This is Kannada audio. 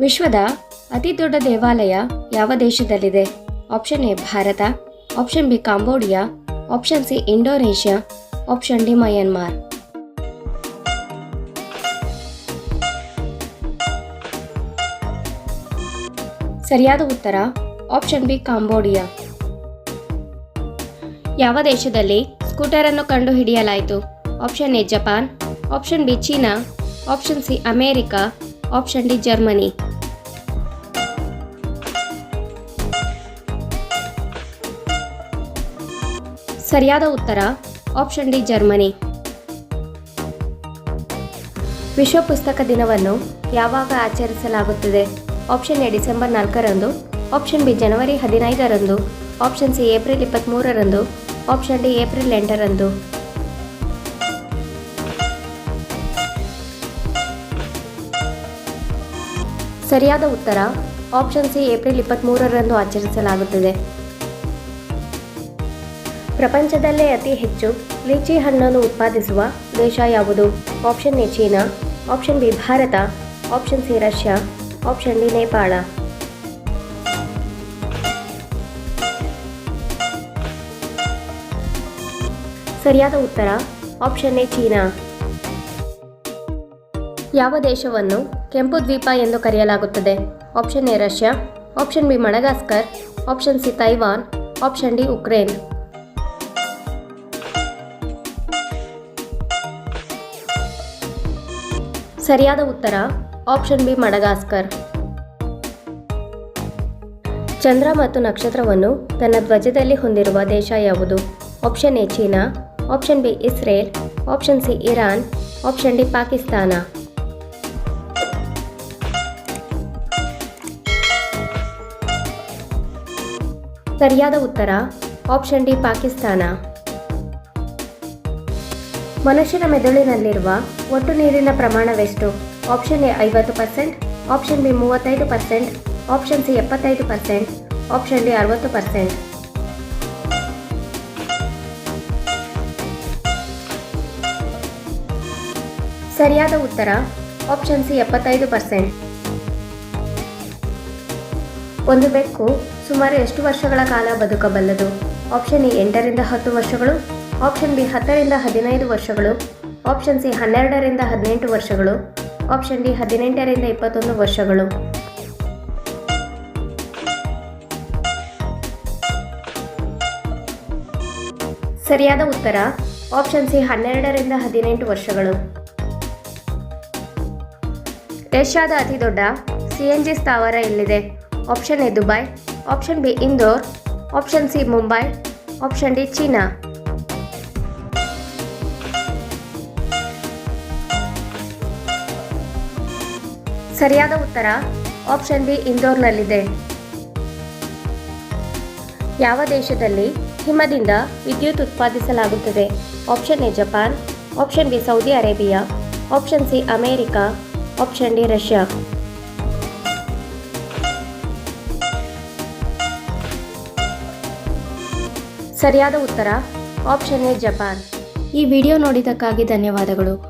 ವಿಶ್ವದ ಅತಿ ದೊಡ್ಡ ದೇವಾಲಯ ಯಾವ ದೇಶದಲ್ಲಿದೆ? Option A, Bharat. Option B, Cambodia. Option C, Indonesia. Option D, Myanmar. ಸರಿಯಾದ ಉತ್ತರ, ಆಪ್ಷನ್ ಬಿ, ಕಾಂಬೋಡಿಯಾ. ಯಾವ ದೇಶದಲ್ಲಿ ಸ್ಕೂಟರ್ ಅನ್ನು ಕಂಡುಹಿಡಿಯಲಾಯಿತು? Option A, Japan. Option B, China. Option C, America. Option D, Germany. ಸರಿಯಾದ ಉತ್ತರ ಆಪ್ಷನ್ ಡಿ, ಜರ್ಮನಿ. ವಿಶ್ವ ಪುಸ್ತಕ ದಿನವನ್ನು ಯಾವಾಗ ಆಚರಿಸಲಾಗುತ್ತದೆ? ಆಪ್ಷನ್ ಎ, ಡಿಸೆಂಬರ್ ನಾಲ್ಕರಂದು. ಆಪ್ಷನ್ ಬಿ, ಜನವರಿ ಹದಿನೈದರಂದು. ಆಪ್ಷನ್ ಸಿ, ಏಪ್ರಿಲ್ ಇಪ್ಪತ್ತ್ಮೂರರಂದು ಆಪ್ಷನ್ ಡಿ, ಏಪ್ರಿಲ್ ಎಂಟರಂದು. ಸರಿಯಾದ ಉತ್ತರ ಆಪ್ಷನ್ ಸಿ, ಏಪ್ರಿಲ್ ಇಪ್ಪತ್ತ್ಮೂರರಂದು ಆಚರಿಸಲಾಗುತ್ತದೆ. ಪ್ರಪಂಚದಲ್ಲೇ ಅತಿ ಹೆಚ್ಚು ಲೀಚಿ ಹಣ್ಣನ್ನು ಉತ್ಪಾದಿಸುವ ದೇಶ ಯಾವುದು? Option A China option B Bharat option C Russia option D Nepal. ಸರಿಯಾದ ಉತ್ತರ ಆಪ್ಷನ್ ಎ ಚೀನಾ. ಯಾವ ದೇಶವನ್ನು ಕೆಂಪು ದ್ವೀಪ ಎಂದು ಕರೆಯಲಾಗುತ್ತದೆ? Option A Russia option B Madagascar option C Taiwan option D Ukraine. ಸರಿಯಾದ ಉತ್ತರ, ಆಪ್ಷನ್ ಬಿ ಮಡಗಾಸ್ಕರ್. ಚಂದ್ರ ಮತ್ತು ನಕ್ಷತ್ರವನ್ನು ತನ್ನ ಧ್ವಜದಲ್ಲಿ ಹೊಂದಿರುವ ದೇಶ ಯಾವುದು? Option A China, option B Israel, option C Iran, option D Pakistan. ಸರಿಯಾದ ಉತ್ತರ, ಆಪ್ಷನ್ ಡಿ ಪಾಕಿಸ್ತಾನ. ಮನುಷ್ಯನ ಮೆದುಳಿನಲ್ಲಿರುವ ಒಟ್ಟು ನೀರಿನ ಪ್ರಮಾಣವೆಷ್ಟು? ಆಪ್ಷನ್ ಎ ಐವತ್ತು ಪರ್ಸೆಂಟ್, ಆಪ್ಷನ್ ಬಿ ಮೂವತ್ತೈದು ಪರ್ಸೆಂಟ್, ಆಪ್ಷನ್ ಸಿ ಎಪ್ಪತ್ತೈದು ಪರ್ಸೆಂಟ್, ಆಪ್ಷನ್ ಡಿ ಅರವತ್ತು ಪರ್ಸೆಂಟ್. ಸರಿಯಾದ ಉತ್ತರ, ಆಪ್ಷನ್ ಸಿ ಎಪ್ಪತ್ತೈದು ಪರ್ಸೆಂಟ್. ಒಂದು ಬೆಕ್ಕು ಸುಮಾರು ಎಷ್ಟು ವರ್ಷಗಳ ಕಾಲ ಬದುಕಬಲ್ಲದು? ಆಪ್ಷನ್ ಎ ಎಂಟರಿಂದ ಹತ್ತು ವರ್ಷಗಳು ಆಪ್ಷನ್ ಬಿ ಹತ್ತರಿಂದ ಹದಿನೈದು ವರ್ಷಗಳು, ಆಪ್ಷನ್ ಸಿ ಹನ್ನೆರಡರಿಂದ ಹದಿನೆಂಟು ವರ್ಷಗಳು, ಆಪ್ಷನ್ ಡಿ ಹದಿನೆಂಟರಿಂದ ಇಪ್ಪತ್ತೊಂದು ವರ್ಷಗಳು. ಸರಿಯಾದ ಉತ್ತರ, ಆಪ್ಷನ್ ಸಿ ಹನ್ನೆರಡರಿಂದ ಹದಿನೆಂಟು ವರ್ಷಗಳು. ಏಷ್ಯಾದ ಅತಿ ದೊಡ್ಡ ಸಿ ಎನ್ ಜಿ ಸ್ಥಾವರ ಎಲ್ಲಿದೆ? Option A Dubai, option B Indore, option C Mumbai, option D China. ಸರಿಯಾದ ಉತ್ತರ ಆಪ್ಷನ್ ಬಿ ಇಂದೋರ್ನಲ್ಲಿದೆ. ಯಾವ ದೇಶದಲ್ಲಿ ಹಿಮದಿಂದ ವಿದ್ಯುತ್ ಉತ್ಪಾದಿಸಲಾಗುತ್ತದೆ? Option A Japan option B Saudi Arabia option C America option D Russia. ಸರಿಯಾದ ಉತ್ತರ ಆಪ್ಷನ್ ಎ ಜಪಾನ್. ಈ ವಿಡಿಯೋ ನೋಡಿದ್ದಕ್ಕಾಗಿ ಧನ್ಯವಾದಗಳು.